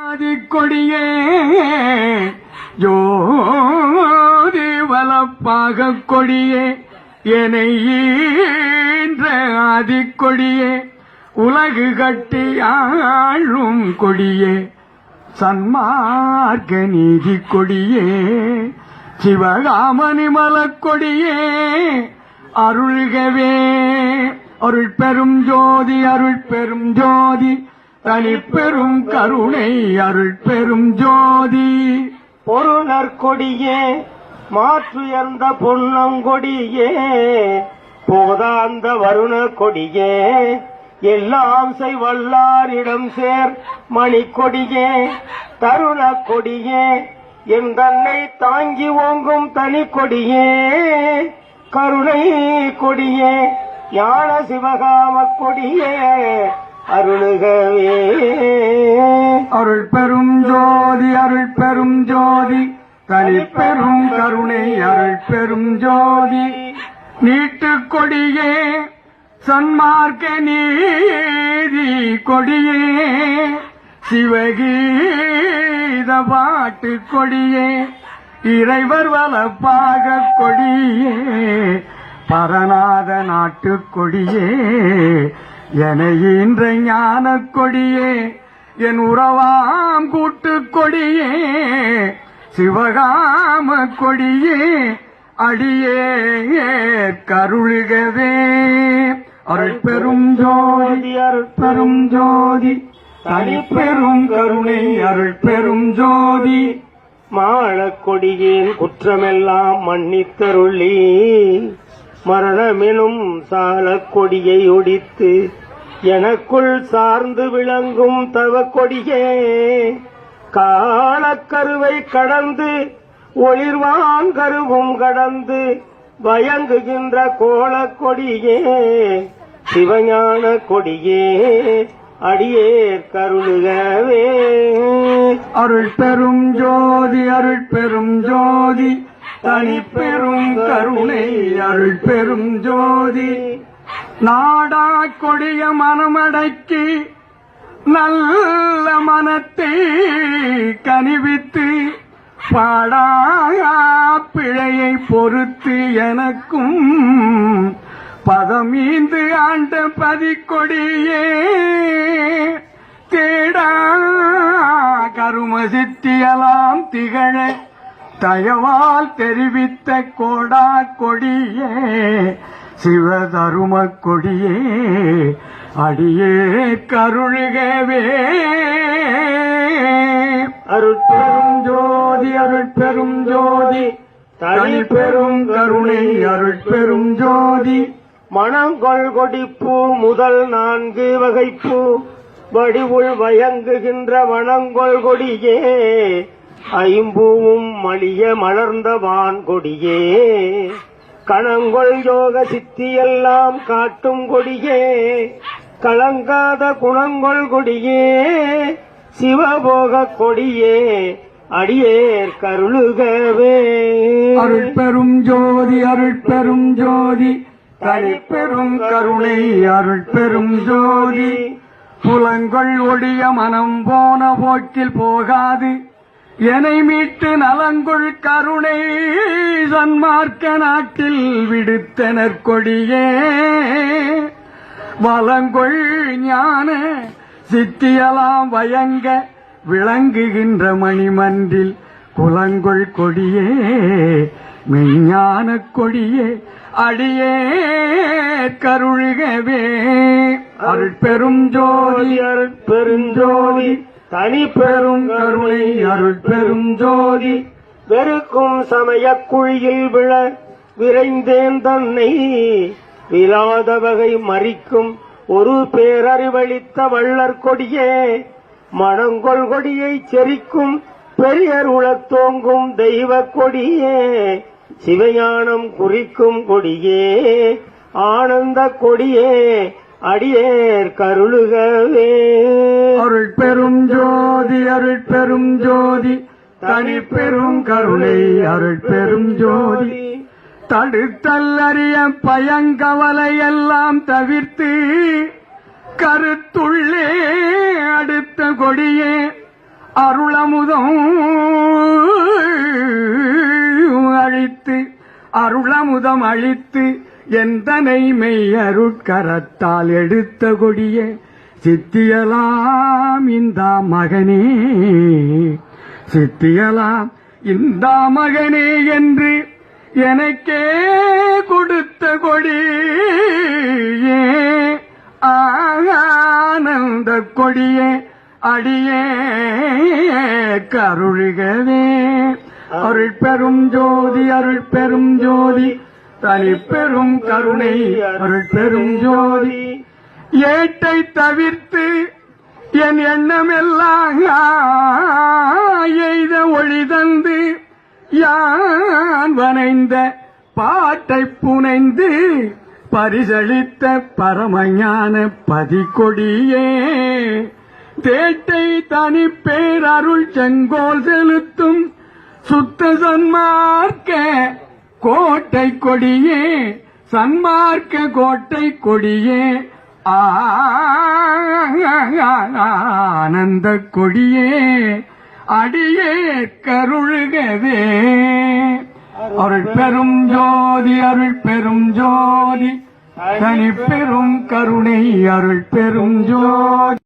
ஆதிக்கொடியே ஜோதி வலப்பாக கொடியே. என்னை ஈன்ற ஆதிக்கொடியே உலகு கட்டி ஆளும் கொடியே. சன்மார்க்க நீதி கொடியே. சிவகாமணி மலக்கொடியே அருள்கவே. அருள் பெரும் ஜோதி அருள் பெரும் ஜோதி. தனி பெரும் கருணை அருள் பெரும் ஜோதி பொருளற்கொடியே மாற்றுயர்ந்த பொன்னங்கொடியே போதாந்த வருண கொடியே எல்லாம் செய்வல்லாரிடம் சேர் மணிக்கொடியே தருண கொடியே என் தன்னை தாங்கி ஓங்கும் தனி கொடியே கருணை கொடியே ஞான சிவகாம கொடியே அருளுகவே. அருள் பெரும் ஜோதி அருள் பெரும் ஜோதி. தனி பெரும் கருணை அருள் பெரும் ஜோதி. நீட்டு கொடியே சன்மார்க்க நீதி கொடியே. சிவகீத பாட்டு கொடியே இறைவர் வளப்பாக கொடியே. பரநாத நாட்டு கொடியே என ஞான கொடியே என் உறவாம் கூட்டு கொடியே சிவகாம கொடியே அடியே கருளுகவே. அருள் பெரும் ஜோதி அருள் பெரும் ஜோதி தனி பெரும் கருணை அருள் பெரும் ஜோதி. மாளக் கொடியேன் குற்றமெல்லாம் மன்னித்தருளி மரணமெனும் சாலக் கொடியை ஒடித்து எனக்குள் சார்ந்து விளங்கும் தவ கொடியே காலக்கருவை கடந்து ஒளிர்வான் கருவும் கடந்து பயங்குகின்ற கோலக் கொடியே சிவஞான கொடியே அடியே கருளுகவே. அருள் பெரும் ஜோதி அருள் பெரும் ஜோதி தனி பெரும் கருணை அருள் பெரும் ஜோதி. நாடா கொடிய மனமடக்கி நல்ல மனத்தை கனிவித்து பாடா பிழையை பொறுத்து எனக்கும் பதமீந்து ஆண்ட பதிக்கொடியே தேடா. கரும சித்தியலாம் திகழ தயவால் தெரிவித்த கோடா கொடியே சிவதரும கொடியே அடியே கருளுகவே. அருட்பெரும் ஜோதி அருட்பெரும் ஜோதி தனி பெரும் கருணை அருட்பெரும் ஜோதி. மணங்கொள் கொடிப்பூ முதல் நான்கு வகைப்பூ வடிவுள் வயங்குகின்ற வனங்கொள் கொடியே. ஐம்பூவும் மலிய மலர்ந்த வான் கொடியே கணங்கொள் யோக சித்தியெல்லாம் காட்டும் கொடியே கலங்காத குணங்கொள் கொடியே சிவபோக கொடியே அடியேர் கருளுகவே. அருள் பெரும் ஜோதி அருள் பெரும் ஜோதி தனி பெரும் கருணை அருள் பெரும் ஜோதி. புலங்கள் ஒடிய மனம் போன போக்கில் போகாது. என்னை மீட்டு நலங்குள் கருணை சன்மார்க்க நாட்டில் விடுத்தனர் கொடியே. வலங்கொள் ஞான சித்தியலாம் வயங்க விளங்குகின்ற மணிமன்றில் குலங்கொள் கொடியே. மெஞ்ஞான கொடியே அடியே கருழுகவே. அருள் பெரும் ஜோதி அருள் பெருஞ்சோதி தனி பெரும் கருணை அருள் பெரும் ஜோதி வெறுக்கும் சமய குழியில் விழ விரைந்தேன் தன்னை. விழாத வகை மறிக்கும் ஒரு பேரறிவளித்த வள்ளற் கொடியே மணங்கொள் கொடியை செரிக்கும் பெரியர் உளத்தோங்கும் தெய்வ கொடியே சிவஞானம் குறிக்கும் கொடியே ஆனந்த கொடியே அடியேர் கருளுகவே. அருள் பெரும் ஜோதி அருள் பெரும் ஜோதி தனி பெரும் கருணை அருள் பெரும் ஜோதி தடுத்தல்லறிய பயங்கவலை எல்லாம் தவிர்த்து கருத்துள்ளே அடுத்த கொடியே அருளமுதம் அழித்து அருளமுதம் அழித்து எந்தனை மெய்யருட்கரத்தால் எடுத்த கொடிய சித்தியலாம் இந்த மகனே. சித்தியலாம் இந்த மகனே என்று எனக்கே கொடுத்த கொடியே. ஆனந்த கொடியே அடியே கருழுகவே. அருள் பெரும் ஜோதி அருள் பெரும் ஜோதி தனி பெரும் கருணை அருள் பெரும் ஜோதி. ஏட்டை தவிர்த்து என் எண்ணமெல்லாம் எய்த ஒளி தந்து யான் வனைந்த பாட்டை புனைந்து பரிசளித்த பரமஞான பதிக்கொடியே. தேட்டை தனி பேரருள் செங்கோல் செலுத்தும் சுத்த சன்மார்க்க கோட்டை கொடியே சன்மார்க்க கோட்டை கொடியே ஆனந்த கொடியே அடியே கருளுகவே அருள் பெரும் ஜோதி. அருள் பெரும் ஜோதி தனி பெரும் கருணை அருள் பெரும் ஜோதி.